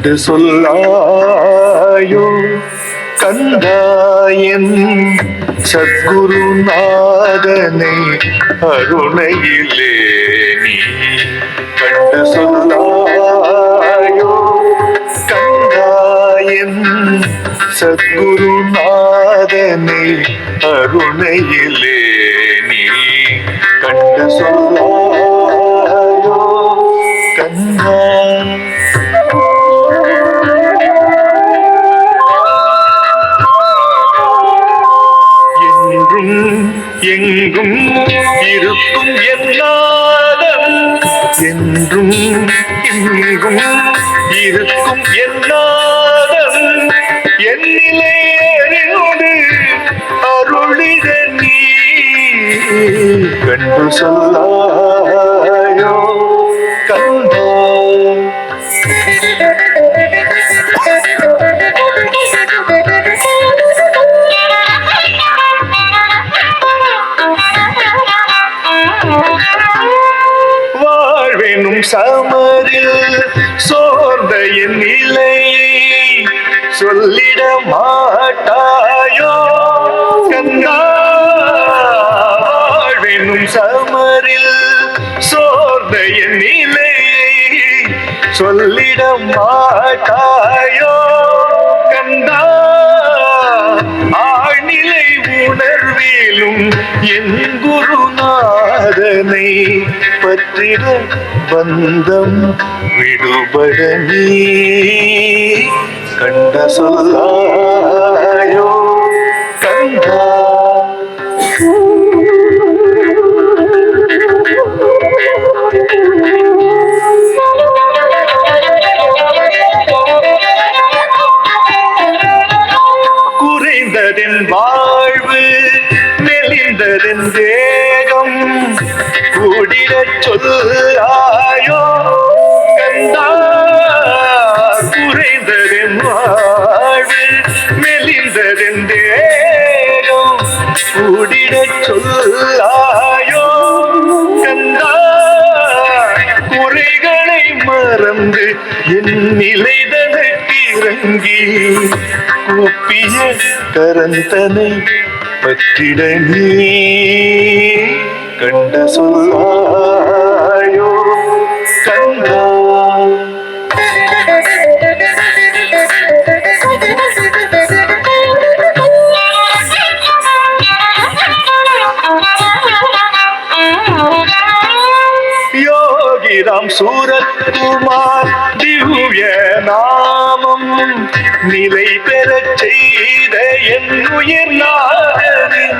என்று சொல்லாயோ கந்தாயன் சத்குருநாதனை அருணையிலே நீ கண்டு சொல்லாயோ கந்தாயன் சத்குருநாதனை அருணையிலே நீ கண்டு சொல்லாயோ எங்கும் இருக்கும் என்னாதம் என்றும் எங்கும் இருக்கும் என்னாதம் என்னிலே அறிந்து அருளிட நீ. கண்டு சொல்லாயோ வாழ்வெனும் சமரில் சோர்ந்த என் நிலையை சொல்லிட மாட்டாயோ? கந்தா வாழ்வெனும் சமரில் சோர்ந்த என் நிலையை சொல்லிட மாட்டாயோ? கந்தா ஆழ்நிலை உணர்விலும் என் அதனை பற்றிட பந்தம் விடுபட நீ. கண்ட சொல்லாயோ கண்டா. குறைந்ததென் வாழ்வு மெலிந்ததென் தேகம் கூடிடச் சொல்லாயோ? கந்தா குறைந்ததென் வாழ்வு மெலிந்ததென் தேகம். கூடிடச் சொல்லாயோ? கந்தா குறைகளை மறந்து என் நிலைதனுக்கு இறங்கி கூப்பிய கரந்தனை பற்றிட நீ. கண்ட சொல்லாயோ கண்டா யோகிராம் சூரத்குமார் திவ்ய நாமம் நிலை பெறச் செய்த என் உயிர் நாதனின்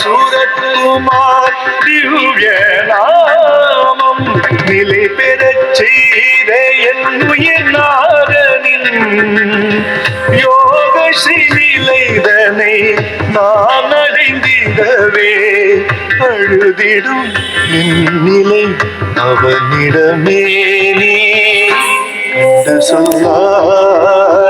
யோகிராம் சூரத்குமார் திவ்ய நாமம் நிலை பெறச் செய்த என் உயிர் நாரனின் யோக நிலைதனை நான் அடைந்திடவே அழுதிடும் என் நிலை அவனிடமே நீ. கண்டு சொல்லாயோ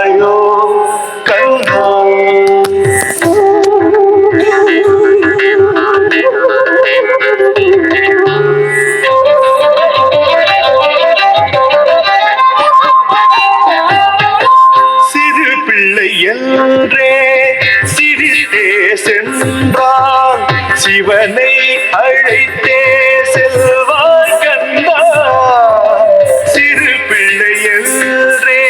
சென்றான் சிவனை அழைத்தே செல்வாய் கண்டா சிறு பிள்ளை என்றே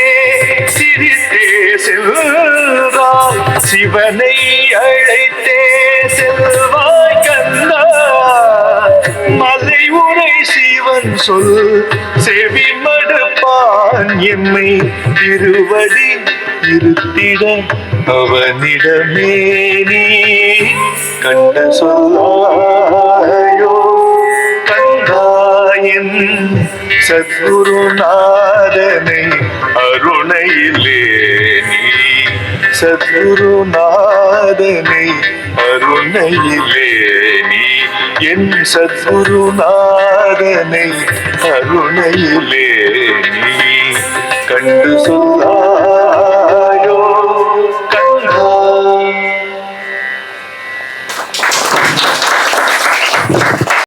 சிரித்தே சென்றால் சிவனை அழைத்தே செல்வாய் கண்டா மலை உரை சிவன் சொல் செவி மடுப்பான் எம்மை திருவடி இருத்திட அவனிடமே நீ. கண்ட சொல்லாயோ கண்டாயன் சத்குருநாதனை அருணையிலே நீ. சத்குருநாதனை அருணையிலே நீ. என் சத்குருநாதனை அருணையிலே நீ கண்டு சொல்லாயோ